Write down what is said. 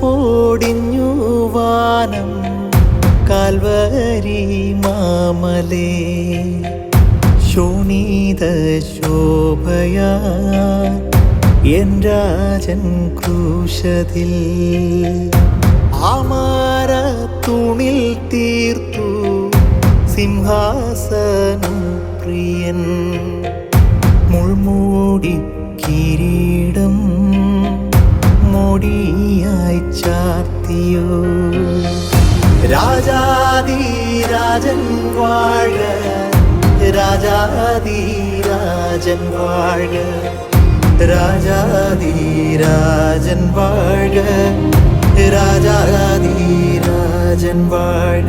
പൊടിഞ്ഞു വാനം കാൽവരി മാമലേ. ശോണീത ശോഭയാ എൻ രാജൻ ക്രൂശതിൽ. ആമാര തുണിൽ തീർത്തു സിംഹാസനം പ്രിയൻ. മുൾമൂടി കിരീ മോടിയായി ചാർത്തിയോ രാജാതി രാജൻ വാഴ രാജാതി രാജൻ വാഴ രാജാതി രാജൻ വാഴ രാജാതി രാജൻ വാഴ.